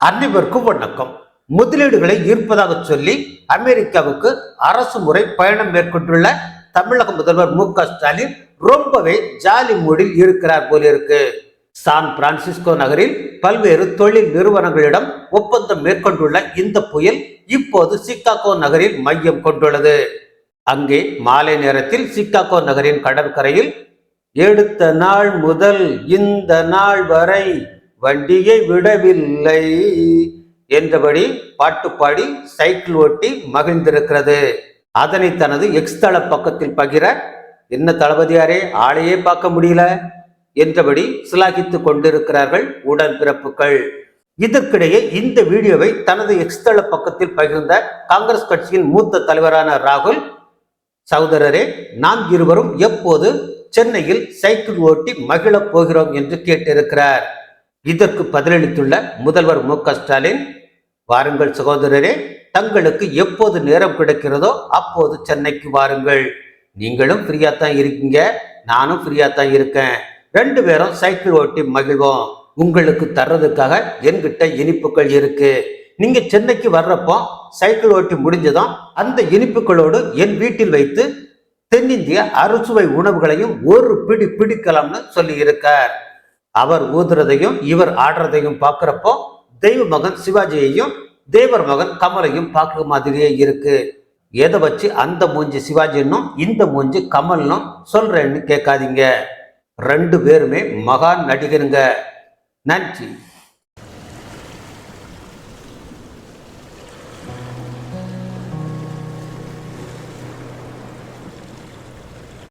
அனைவருக்கும் வணக்கம். முதலீடுகளை ஈர்ப்பதாக சொல்லி அமெரிக்காவுக்கு அரசு முறை பயணம் மேற்கொண்டுள்ள தமிழக முதல்வர் மு க ஸ்டாலின் ரொம்பவே ஜாலி மூடில் இருக்கிறார் போலிருக்கு சான் பிரான்சிஸ்கோ நகரில் பல்வேறு தொழில் நிறுவனங்களிடம் ஒப்பந்தம் மேற்கொண்டுள்ள இந்த புயல் இப்போது சிக்காகோ நகரில் மையம் கொண்டுள்ளது. அங்கே மாலை நேரத்தில் சிக்காகோ நகரின் கடற்கரையில் எடுத்த நாள் முதல் இந்த நாள் வரை வண்டியை விடவில்லை என்றபடி பாட்டு பாடி சைக்கிள் ஓட்டி மகிழ்ந்திருக்கிறது. அதனை தனது எக்ஸ் தள பக்கத்தில் பகிர என்ன தளபதியாரே ஆளையே பார்க்க முடியல என்றபடி சிலாகித்துக் கொண்டிருக்கிறார்கள் உடன்பிறப்புகள் இதற்கிடையே இந்த வீடியோவை தனது எக்ஸ் தள பக்கத்தில் பகிர்ந்த காங்கிரஸ் கட்சியின் மூத்த தலைவரான ராகுல். சகோதரரே நாம் இருவரும் எப்போது சென்னையில் சைக்கிள் ஓட்டி மகிழப் போகிறோம் என்று கேட்டிருக்கிறார். இதற்கு பதிலளித்துள்ள முதல்வர் மு ஸ்டாலின் வாருங்கள் சகோதரரே தங்களுக்கு எப்போது நேரம் கிடைக்கிறதோ அப்போது சென்னைக்கு வாருங்கள். நீங்களும் ஃப்ரீயா தான் இருக்கீங்க நானும் ஃப்ரீயா தான் இருக்கேன். ரெண்டு பேரும் சைக்கிள் ஓட்டி மகிழ்வோம். உங்களுக்கு தர்றதுக்காக என்கிட்ட இனிப்புகள் இருக்கு. நீங்க சென்னைக்கு வர்றப்போ சைக்கிள் ஓட்டி முடிஞ்சதும் அந்த இனிப்புகளோடு என் வீட்டில் வைத்து தென்னிந்திய அறுசுவை உணவுகளையும் ஒரு பிடி பிடிக்கலாம்னு சொல்லி இருக்கார் அவர் ஊதுறதையும் இவர் ஆடுறதையும் பார்க்குறப்போ தெய்வ மகன் சிவாஜியையும் தேவர் மகன் கமலையும் பார்க்குற மாதிரியே இருக்கு. எதை வச்சு அந்த மூஞ்சி சிவாஜின்னும் இந்த மூஞ்சி கமல்னும் சொல்றேன்னு கேட்காதீங்க. ரெண்டு பேருமே மகான் நடிகருங்க. நன்றி.